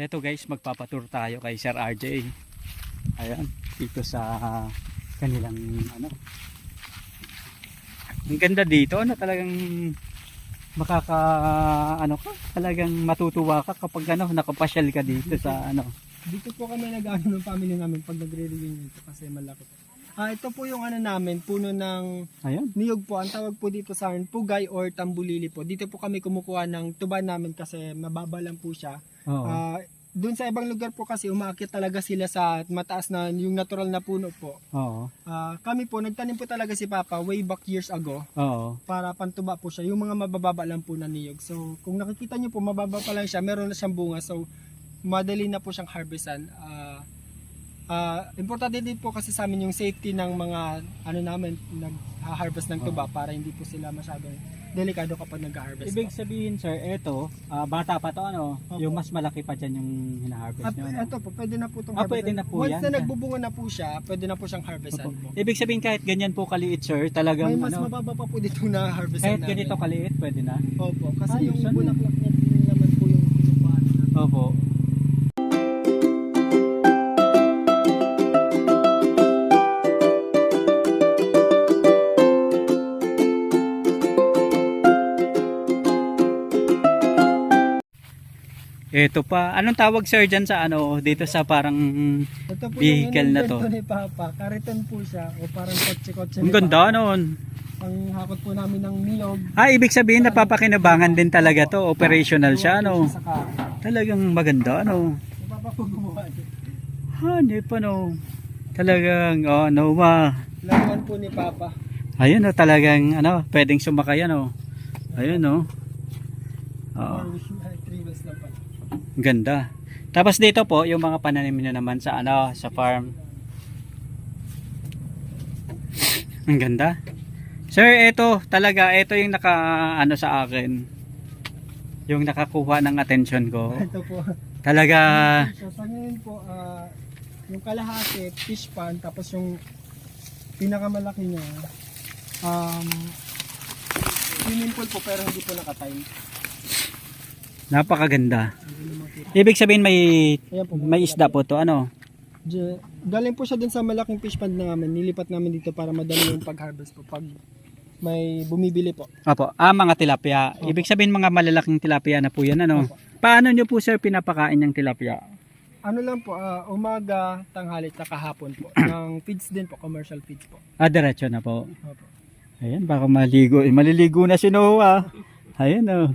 Eto guys, magpapatur tayo kay Sir RJ. Ayan, dito sa kanilang ano. Ang ganda dito, ano talagang makaka ano ka, talagang matutuwa ka kapag ano nakapasyal ka dito sa ano. Dito po kami nag-ano ng family namin pag nagre-reunion kasi malaki. Ah, ito po yung ano namin, puno ng Ayan. niyog po. Ang tawag po dito sa akin, pugay or tambulili po. Dito po kami kumukuha ng tuba namin kasi mababa lang po siya. Oo. Ah, doon sa ibang lugar po kasi umaakit talaga sila sa mataas na yung natural na puno po. Oo. Ah, kami po, nagtanim po talaga si Papa way back years ago Oo. para pantuba po siya. Yung mga mabababa lang po na niyog. So, kung nakikita niyo po, mababa pa lang siya. Meron na siyang bunga. So, madali na po siyang harvestan. Ah, ah, importante din po kasi sa amin yung safety ng mga ano namin nag-harvest ng tuba para hindi po sila masyadong delikado kapag nag-harvest. Ibig sabihin sir, eto, ah, bata pa to ano, Opo. yung mas malaki pa dyan yung hina-harvest At nyo. Ano? ito po, pwede na po itong Ah, pwede na po Once yan. na nagbubunga na po siya, pwede na po siyang harvestan po. Ibig sabihin kahit ganyan po kaliit sir, talagang May mas ano, mababa pa po dito na harvestan kahit ganito kaliit, pwede na. Opo, kasi Ayos, yung ano? bulaklak niya naman po yung pinupahan. Opo. Ito pa. Anong tawag sir dyan sa ano, dito sa parang... Ito po Vehicle yung na to. ni Papa. Kariton po siya o parang kotse-kotse Ang ni ganda Papa. noon. Ang hakot po namin ng nilog. Ah, ibig sabihin napapakinabangan din talaga to. Operational siya, ano. Sa ka. Talagang maganda, ano. Si Papa po gumawa. ito. Hanip, ano. Talagang, oh, no, ma. Laruan po ni Papa. Ayun, oh, talagang, ano, pwedeng sumakay, ano. Ayun, oh. Oo. Or three wheels lang. Ganda. Tapos dito po, yung mga pananim nyo naman sa ano, sa farm. Ang ganda. Sir, ito talaga, ito yung naka ano sa akin. Yung nakakuha ng attention ko. Ito po. Talaga, So sa ngayon po, ah, yung kalahati, fish pan, tapos yung pinakamalaki niya, um, swimming pool po pero hindi po nakatime. Napakaganda. Ibig sabihin may Ayan po, may isda po to, ano? Galing po siya dun sa malaking fish pond na namin. Nilipat namin dito para madali yung pag-harvest po. Pag may bumibili po. Opo, ah, mga tilapia. Ibig sabihin mga malalaking tilapia na po yan, ano? Opo. Paano nyo po sir pinapakain yung tilapia? Ano lang po, ah, umaga, tanghali, at kahapon po. ng feeds din po, commercial feeds po. Ah, diretso na po. Opo. Ayan, baka maligo. Eh, maliligo na si Noah. Ayan oh.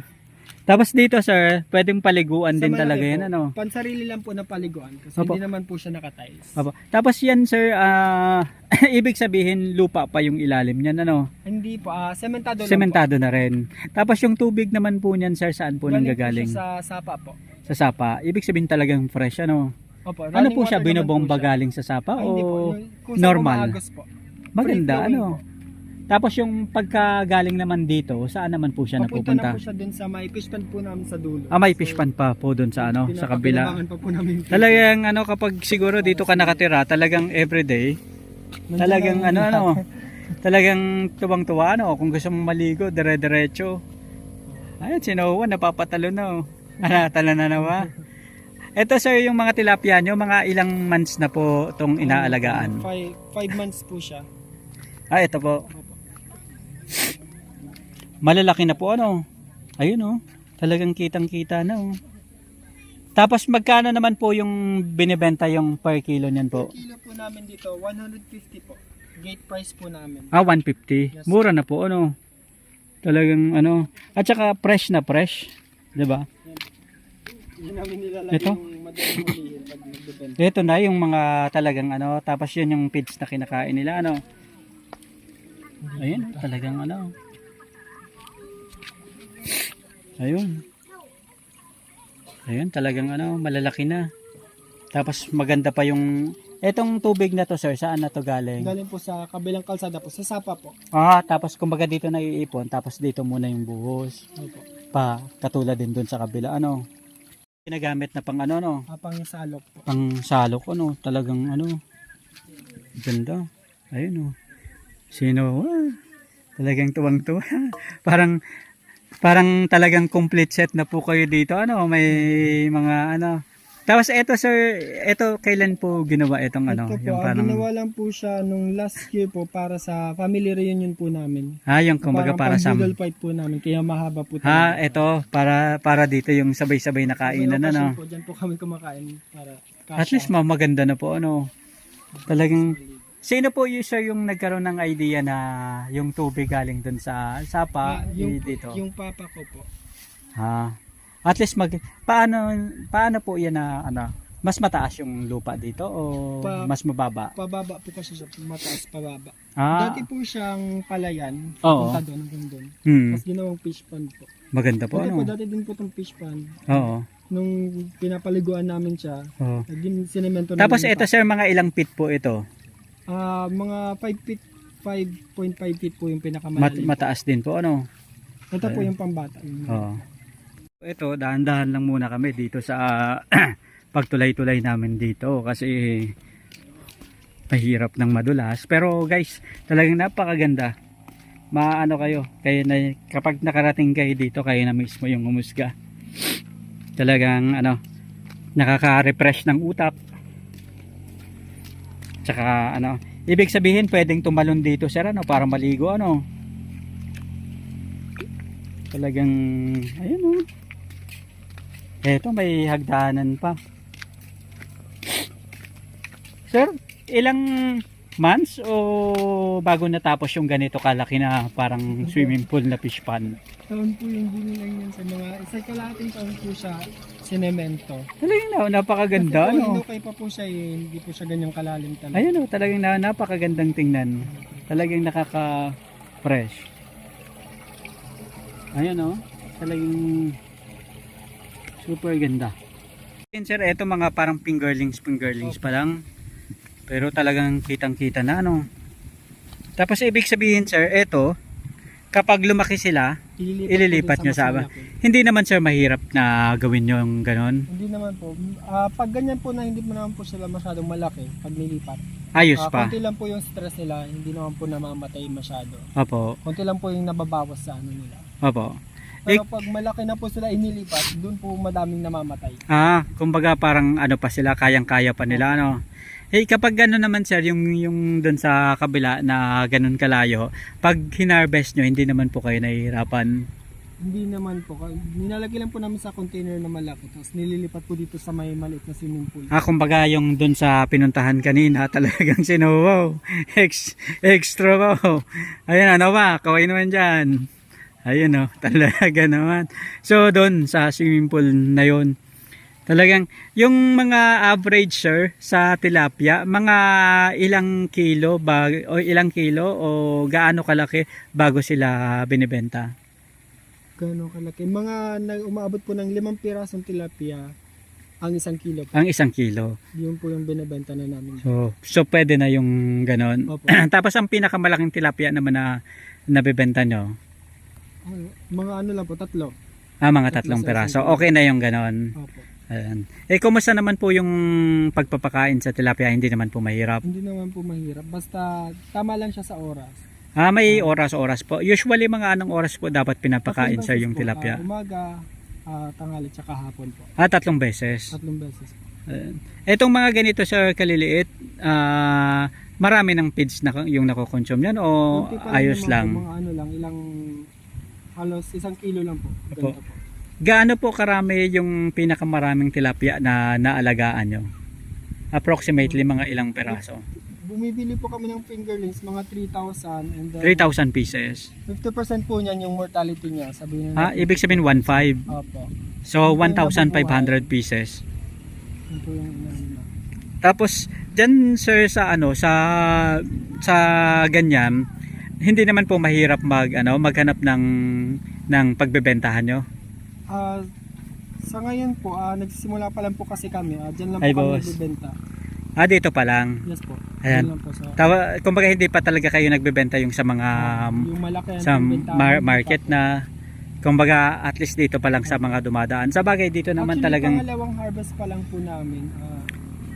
Tapos dito sir, pwedeng paliguan Sa din talaga po, yan ano. Pansarili lang po na paliguan kasi Opo. hindi naman po siya nakatiles. Opo. Tapos yan sir, ah ibig sabihin lupa pa yung ilalim niyan ano. Hindi po, ah, sementado lang Sementado na rin. Tapos yung tubig naman po niyan sir, saan po po. nanggagaling? siya sa sapa po. Sa sapa. Ibig sabihin talagang fresh ano. Opo, Ano running po siya, water naman binobomba po siya. galing sa sapa Ah, hindi po. o Yung- kung saan normal? umaagos po. maganda flowing ano? po. Tapos yung pagkagaling naman dito, saan naman po siya Papunta na napupunta? po siya dun sa may fish pond po namin sa dulo. Ah, may So, fish pan pa po doon sa ano, sa kabila. pa po namin. Talagang ano kapag siguro dito ka nakatira, talagang everyday, talagang ano ano, talagang tuwang-tuwa ano, kung gusto mong maligo, dire-diretso. Ayun, si Noah, napapatalo na oh. Natalo na nawa. Ito sir, yung mga tilapia nyo, mga ilang months na po itong inaalagaan. Five, five months po siya. Ah, ito po. Malalaki na po ano. Ayun oh. Talagang kitang-kita na oh. Tapos magkano naman po yung binibenta yung per kilo niyan po? Per kilo po namin dito, 150 po. Gate price po namin. Ah, 150. Yes. Mura na po ano. Talagang ano. At saka fresh na fresh. 'Di ba? Hindi namin nilalagay Ito? yung madaling hulihin pag nagbebenta. Ito na yung mga talagang ano, tapos yun yung feeds na kinakain nila ano. Ayun, talagang ano. Ayun. Ayun, talagang ano, malalaki na. Tapos maganda pa yung etong tubig na to, sir, saan na to galing? Galing po sa kabilang kalsada po, sa Sapa po. Ah, tapos kumbaga dito na iipon, tapos dito muna yung buhos. Opo. Pa, katulad din dun sa kabila, ano. Ginagamit na pang ano, no. Apang yung salok po. Pang salok, ano, talagang ano. Ganda. Ayun, oh. Sino, ah, talagang tuwang-tuwa. parang, parang talagang complete set na po kayo dito, ano. May mga, ano, Tapos eto sir, eto kailan po ginawa itong ano? Ito po, yung ah, parang, ginawa lang po siya nung last year po para sa family reunion po namin. ah, yung kumbaga para sa... pang fight po namin, kaya mahaba po Ha, eto, para para dito yung sabay-sabay na kainan, ano? Po, dyan po kami kumakain para At least ma, maganda na po, ano? Talagang, sino po yung sir yung nagkaroon ng idea na yung tubig galing dun sa sapa Ah, yung, eh, dito? yung papa ko po. Ha. At least mag paano paano po 'yan na ano, mas mataas yung lupa dito o Pa- mas mababa? Pababa po kasi siya, mataas pababa. Ah, Dati po siyang palayan, Oo. punta doon hanggang doon. hmm, Tapos ginawang fish pond po. maganda po Dati po, ano. dati din po itong fish pond. Oo. Nung pinapaliguan namin siya, oo. naging sinemento Tapos namin ito sir, mga ilang feet po ito? Ah, mga 5 feet, 5.5 feet po yung Mat- pinakamalalim. mataas din po ano. Ito po yung pambata. Yung, Oo. Ito, dahan-dahan lang muna kami dito sa pagtulay-tulay namin dito kasi mahirap ng madulas. Pero guys, talagang napakaganda. Maano kayo, kayo na, kapag nakarating kayo dito, kayo na mismo yung umusga. Talagang ano, nakaka-refresh ng utak. Tsaka ano, ibig sabihin pwedeng tumalon dito sir ano, para maligo ano. Talagang, ayun oh. Eto, may hagdanan pa. Sir, ilang months o bago natapos yung ganito kalaki na parang swimming pool na fish pond? taon po yung binilang yan sa mga, isa kalating taon po siya sinemento. Talagang na, napakaganda, Kasi no? hinukay pa po siya eh, hindi po siya ganyang kalalim talaga. Ayun oh, talagang na, napakagandang tingnan. Talagang nakaka-fresh. Ayun oh, talagang super ganda. Sir, eto mga parang fingerlings, fingerlings pa lang. Pero talagang kitang-kita na ano. Tapos ibig sabihin sir, eto, kapag lumaki sila, Ililipat po nyo sa- malaki. hindi naman sir mahirap na gawin yung ganon. Hindi naman po. Ah, pag ganyan po na hindi mo naman po sila masyadong malaki pag nilipat. Ayos Ah, pa. konti lang po yung stress nila, hindi naman po namamatay masyado. Opo, Konti lang po yung nababawas sa ano nila. opo. Pero pag malaki na po sila inilipat, doon po madaming namamatay. Ah, kumbaga parang ano pa sila, kayang-kaya pa nila ano. Eh kapag gano'n naman sir, yung, yung doon sa kabila na ganun kalayo, pag hinarvest nyo, hindi naman po kayo nahihirapan. Hindi naman po. Nilalagay lang po namin sa container na malaki. Tapos nililipat po dito sa may maliit na swimming pool. Ah, kumbaga yung doon sa pinuntahan kanina, talagang sinuwaw. Ex, extra wow. Ayun ano ba, kaway naman dyan. Ayun oh, talaga naman. So doon sa swimming pool na yon talagang yung mga average sir sa tilapia, mga ilang kilo ba, o ilang kilo o gaano kalaki bago sila binibenta? Gano'ng kalaki. Mga nag umaabot po ng limang pirasong tilapia ang isang kilo. po. Ang isang kilo. Yun po yung binibenta na namin. So, so pwede na yung ganon. Opo. Tapos ang pinakamalaking tilapia naman na nabebenta nyo, mga ano lang po, tatlo. ah, mga Tatlo tatlong kilo. Okay na yung ganon. Opo. Ayan. Eh, kumusta naman po yung pagpapakain sa tilapia? Hindi naman po mahirap. Hindi naman po mahirap. Basta tama lang siya sa oras. Ah, may oras-oras po. Usually, mga anong oras po dapat pinapakain Tatlong sa beses yung po. tilapia? Ah, umaga, ah, tanghali, tsaka hapon po. Ah, tatlong beses. Tatlong beses po. Ayan. Etong mga ganito sa kaliliit, ah, marami ng feeds na yung nakokonsume yan o Konti pa ayos naman lang? Mga ano lang, ilang halos isang kilo lang po. Ganito po. Gaano po karami yung pinakamaraming tilapia na naalagaan nyo? Approximately mga ilang peraso? Bumibili po kami ng fingerlings, mga 3,000 and then 3,000 pieces. 50% po niyan yung mortality niya. Sabihin Ah, na ibig sabihin 1,500. Opo. So, Yung 1,500 pieces. Yun po yung ano. Tapos, dyan sir sa ano, sa sa ganyan, hindi naman po mahirap mag ano, maghanap ng ng pagbebentahan nyo. Ah, sa ngayon po, ah, nagsisimula pa lang po kasi kami. Ah, diyan lang po Ay, kami boss. nagbebenta. Ah, dito pa lang. Yes po. Ayan. Diyan lang po sa Tawa, kumbaga hindi pa talaga kayo nagbebenta yung sa mga yung malaki ang sa mar- namin. market na kumbaga at least dito pa lang sa mga dumadaan. Sa bagay dito naman Actually, talagang pangalawang harvest pa lang po namin. Ah,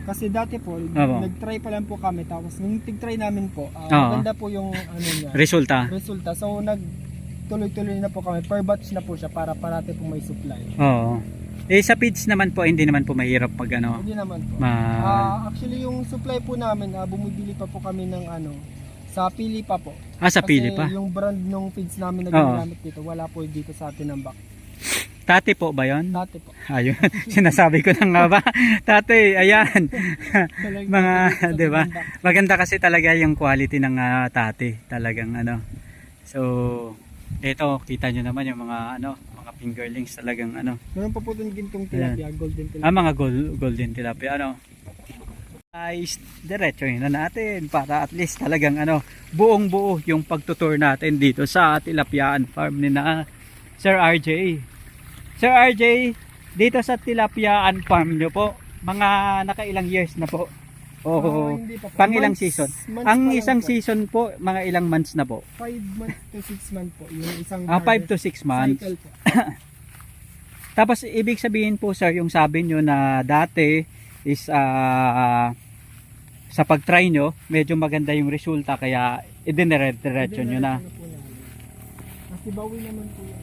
kasi dati po, Opo. nag-try pa lang po kami. Tapos nung tig-try namin po, ah, Oo. maganda po yung ano niya, resulta. resulta. So nag tuloy-tuloy na po kami. Per batch na po siya para parati po may supply. Oo. Eh sa feeds naman po, hindi naman po mahirap pag ano, Hindi naman po. ma... Ah, actually yung supply po namin, ah, bumibili pa po kami ng ano, sa pili pa po. ah, sa pili pa. yung brand ng feeds namin na Oo. ginagamit dito, wala po dito sa Tinambak. Tati po ba yon? Dati po. Ayun, sinasabi ko na nga ba? Tati, ayan. Mga, 'di ba? Maganda kasi talaga yung quality ng ah, tati. Talagang ano. So, ito, kita nyo naman yung mga ano, mga fingerlings talagang ano. Meron pa po itong gintong tilapia, golden tilapia. Ah, mga gol- golden tilapia, ano. Guys, diretso na natin para at least talagang ano, buong buo yung pagtutour natin dito sa Tilapiaan Farm ni na Sir RJ. Sir RJ, dito sa Tilapiaan Farm nyo po, mga nakailang years na po. Oo. Ah, hindi pa po. pang ilang Months- season? months Ang pa lang isang po. season po, mga ilang months na po? 5 months to 6 months po. Yung isang Ah, 5 to harvest 6 months. cycle po. Tapos ibig sabihin po sir, yung sabi nyo na dati is ah, sa pag-try nyo, medyo maganda yung resulta kaya idinire-diretso nyo na. Ano po namin. Kasi bawi naman po yan.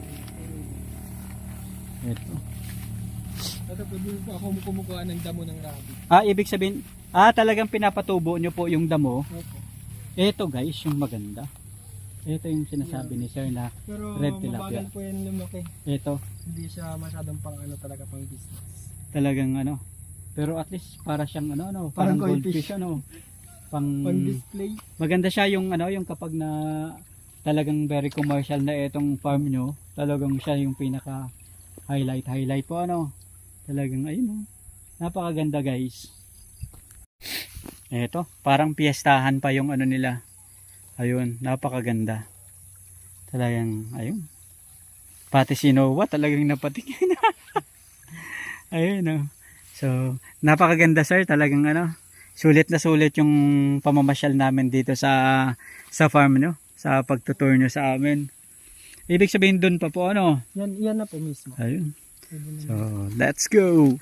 Ito. Ito po, din po ako kumukuha ng damo ng rabbit. Ah, ibig sabihin, ah talagang pinapatubo nyo po yung damo. Opo. Ito guys, yung maganda. Ito yung sinasabi ni sir na Pero Red tilapia. mabagal po yan lumaki. ito Hindi siya masyadong pang ano talaga pang business. talagang ano. Pero at least para siyang ano ano, Parang parang, goldfish. goldfish ano. Pang Pang display. maganda siya yung ano yung kapag na talagang very commercial na itong farm nyo talagang siya yung pinaka highlight highlight po ano talagang ayun oh. napakaganda guys eto parang piyestahan pa yung ano nila ayun napakaganda talagang ayun pati si Noah talagang napatingin ayun oh. so napakaganda sir talagang ano sulit na sulit yung pamamasyal namin dito sa sa farm nyo, sa pagtutour nyo sa amin. Ibig sabihin dun pa po ano. Yan, yan na po mismo. Ayun. So, let's go.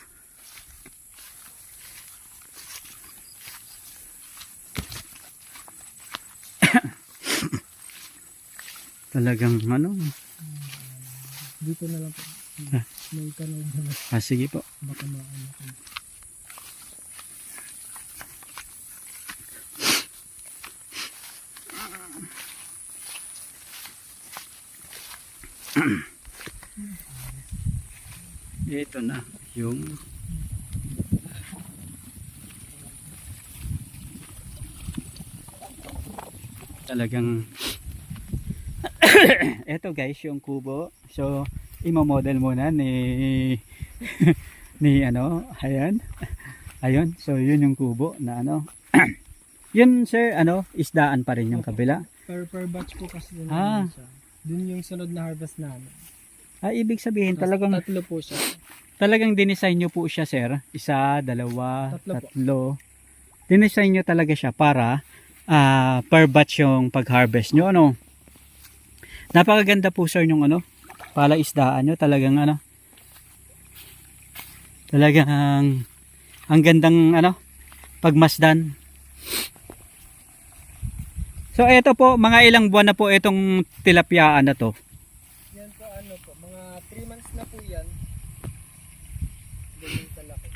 Talagang ano. Dito na lang po. Ah. May kanal na lang. Ah, sige po. Baka maano ko. Ito na yung talagang ito guys yung kubo so imo-model muna ni ni ano ayan ayun so yun yung kubo na ano yun sir ano isdaan pa rin yung kabila Per, per batch po kasi yun Ah. siya. Dun yung sunod na harvest namin. ah ibig sabihin talagang Tatlo po siya. talagang dinesign nyo po siya sir isa dalawa Tatlo po. tatlo dinesign nyo talaga siya para ah, per batch yung pag-harvest nyo ano napakaganda po sir yung ano pala isdaan nyo talagang ano talagang ang gandang ano pagmasdan so eto po mga ilang buwan na po itong tilapiyaan na to Yan po ano po. Mga 3 months na po yan.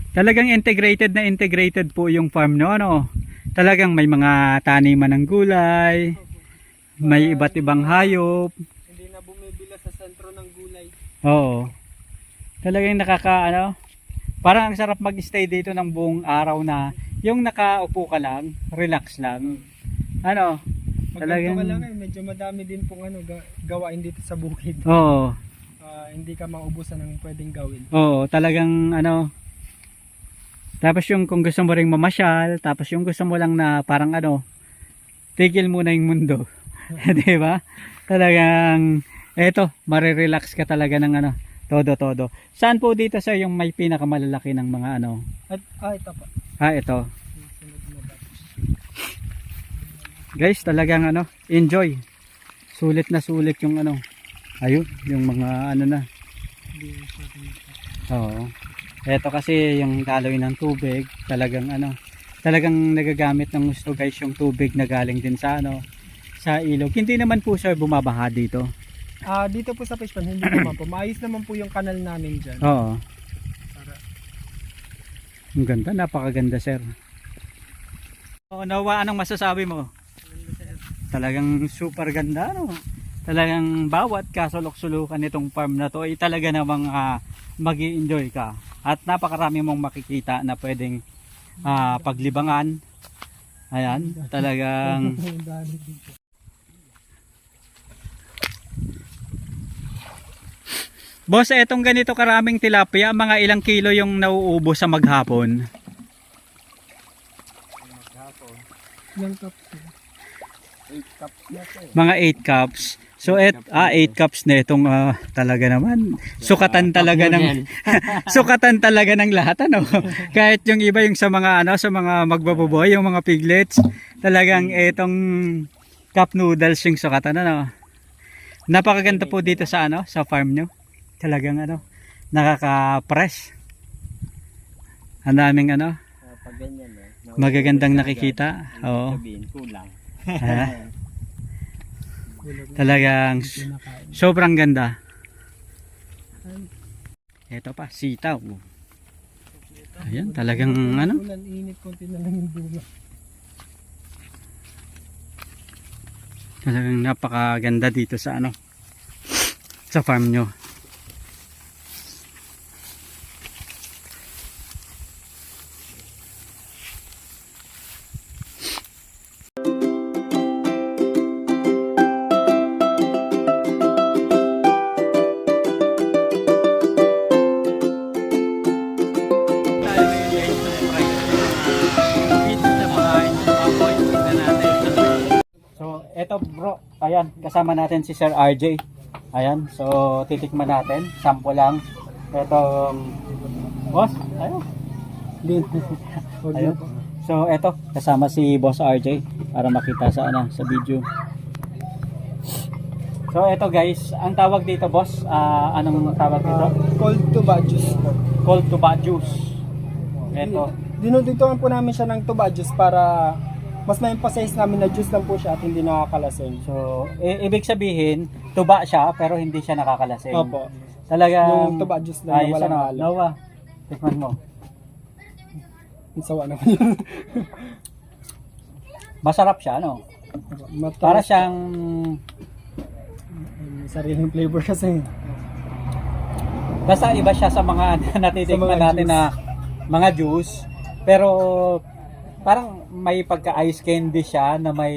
Talagang integrated na integrated po yung farm no ano. Talagang may mga taniman ng gulay, may iba't ibang hayop. Hindi na bumibila sa sentro ng gulay. Oo. Talagang nakaka ano, parang ang sarap mag-stay dito ng buong araw na yung nakaupo ka lang, relax lang. Ano? Talagang... Talagang- lang eh. Medyo madami din pong ano, ga- gawain dito sa bukid. Oo. Ah, hindi ka maubusan ng pwedeng gawin. Oo, talagang ano. Tapos yung kung gusto mo ring mamasyal, tapos yung gusto mo lang na parang ano, tigil muna yung mundo. 'Di ba? Talagang eto, marirelax ka talaga ng ano, todo todo. Saan po dito sir yung may pinakamalalaki ng mga ano? At, ah, ito po. Ah, ito. Guys, talagang ano, enjoy. Sulit na sulit yung ano. Ayun, yung mga ano na. Oo. Ito kasi yung daloy ng tubig, talagang ano, talagang nagagamit ng gusto guys yung tubig na galing din sa ano, sa ilog. Hindi naman po sir bumabaha dito. Ah, dito po sa fish pond, hindi naman po. Maayos naman po yung kanal namin dyan. Oo. Ang ganda, napakaganda sir. Oh, Nawa, anong masasabi mo? Talagang super ganda, no? Talagang bawat kasulok-sulukan nitong farm na to ay talaga namang uh, mag enjoy ka. At napakarami mong makikita na pwedeng ah, paglibangan. Ayan, talagang Boss, etong ganito karaming tilapia, mga ilang kilo yung nauubo sa maghapon. Yung cup. Mga 8 cups. So et ah 8 cups na itong ah, talaga naman. Sukatan talaga ng sukatan talaga ng lahat ano. Kahit yung iba yung sa mga ano sa mga magbababoy, yung mga piglets, talagang itong cup noodles yung sukatan ano. Napakaganda po dito sa ano sa farm nyo. Talagang ano nakaka-press. Ang daming ano Pag ganyan eh. magagandang nakikita. Oo. Sabihin, kulang. Ha? Talagang sobrang ganda. Ito pa, sitaw. Ayan, talagang ano, init, konti na lang yung bunga. talagang napakaganda dito sa ano, sa farm nyo. Ayan, kasama natin si Sir RJ. Ayan, so titikman natin, sample lang. Etong boss, ayun. Ayun. So, eto, kasama si Boss RJ para makita sa ano, sa video. So, eto guys, ang tawag dito, boss, ah, anong tawag dito? Ah, cold tuba juice po. Cold tuba juice. Eto. Dinudugtungan po namin siya ng tuba juice para mas ma-emphasize namin na juice lang po siya at hindi nakakalasing. So, i- ibig sabihin, tuba siya pero hindi siya nakakalasing. Opo. Talagang Yung tuba juice lang na ayos walang ano. tikman mo. Ang sawa naman yun. Masarap siya, ano? Matalas. Para siyang May sariling flavor kasi. basta iba siya sa mga natitikman Sa mga natin na mga juice. Pero parang may pagka-ice candy siya na may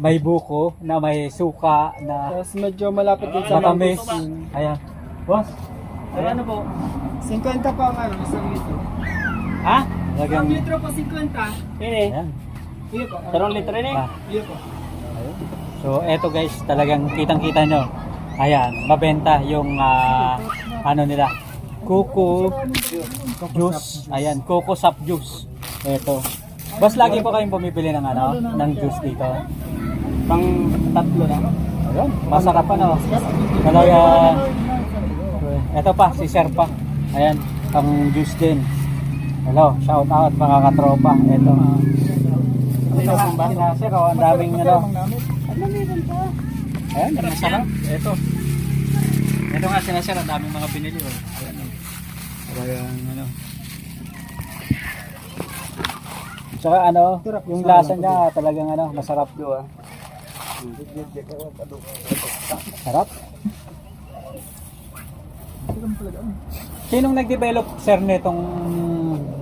may buko, na may suka, na Tapos medyo malapit din sa matamis. Ayan. Boss, ano po? 50 pa ang ano, isang litro. Ha? Isang Talagang, litro po 50. Ayan. Iyo po. Tarong litro eh. Ah. Iyo po. So, eto guys, talagang kitang-kita nyo. Ayan, mabenta yung ah, ano nila. Kuku juice. Ayan, Coco Sap juice. Eto. Bas lagi po kayong bumibili ng ano, ng juice dito. Pang tatlo na. Ayun, masarap ano. Talaga Eto pa, si Sir pa. Ayan, pang juice din. Hello, shout out mga katropa. Eto. Ito ba? Sir, oh, ang daming ano. Ayan, ang masarap. Ito. Ito nga sinasir, ang daming mga binili. Oh. Ayan. oh. Talagang ano. Tsaka ano, yung lasa niya talagang ano, masarap do ah. Sarap. Sinong nag-develop sir nitong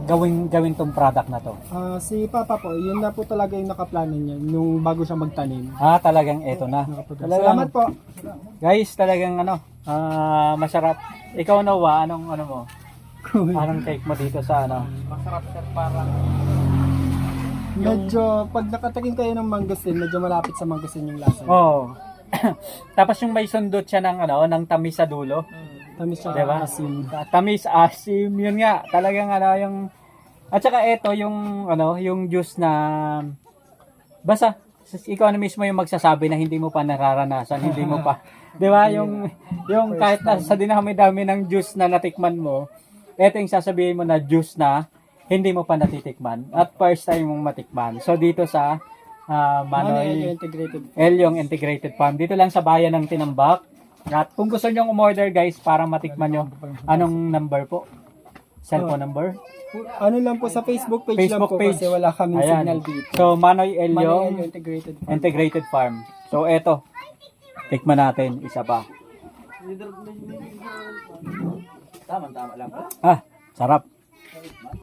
gawin gawin tong product na to? Ah, si Papa po, yun na po talaga yung nakaplano niya nung bago siya magtanim. Ah, talagang ito na. Talagang, Salamat po. Guys, talagang ano, ah, masarap. Ikaw Noah, anong ano mo? Anong take mo dito sa ano? Masarap sir parang. Medyo, pag nakatingin kayo ng mangosteen, medyo malapit sa mangosteen yung lasa. Oh. Tapos yung may sundot siya ng ano, ng tamis sa dulo. Tamis siya, Diba? asim. Tamis, asim, yun nga. Talagang ano, yung at saka ito yung ano, yung juice na basta ikaw na mismo yung magsasabi na hindi mo pa nararanasan, hindi mo pa. 'Di ba? Yung yung kahit na sa dinami-dami ng juice na natikman mo, ito yung sasabihin mo na juice na hindi mo pa natitikman at first time mong matikman. So dito sa uh, Ano Manoy integrated? Elyong Integrated Farm. Dito lang sa bayan ng Tinambak. At kung gusto nyo umorder guys para matikman nyo, anong number po? cellphone number? Ano lang po sa Facebook page Facebook lang po page. kasi wala kaming Ayan. signal dito. So, Manoy Manoy Elyong Integrated Farm. Integrated Farm. So, eto. Tikman natin. Isa pa. Tama, tama lang. Ah, sarap.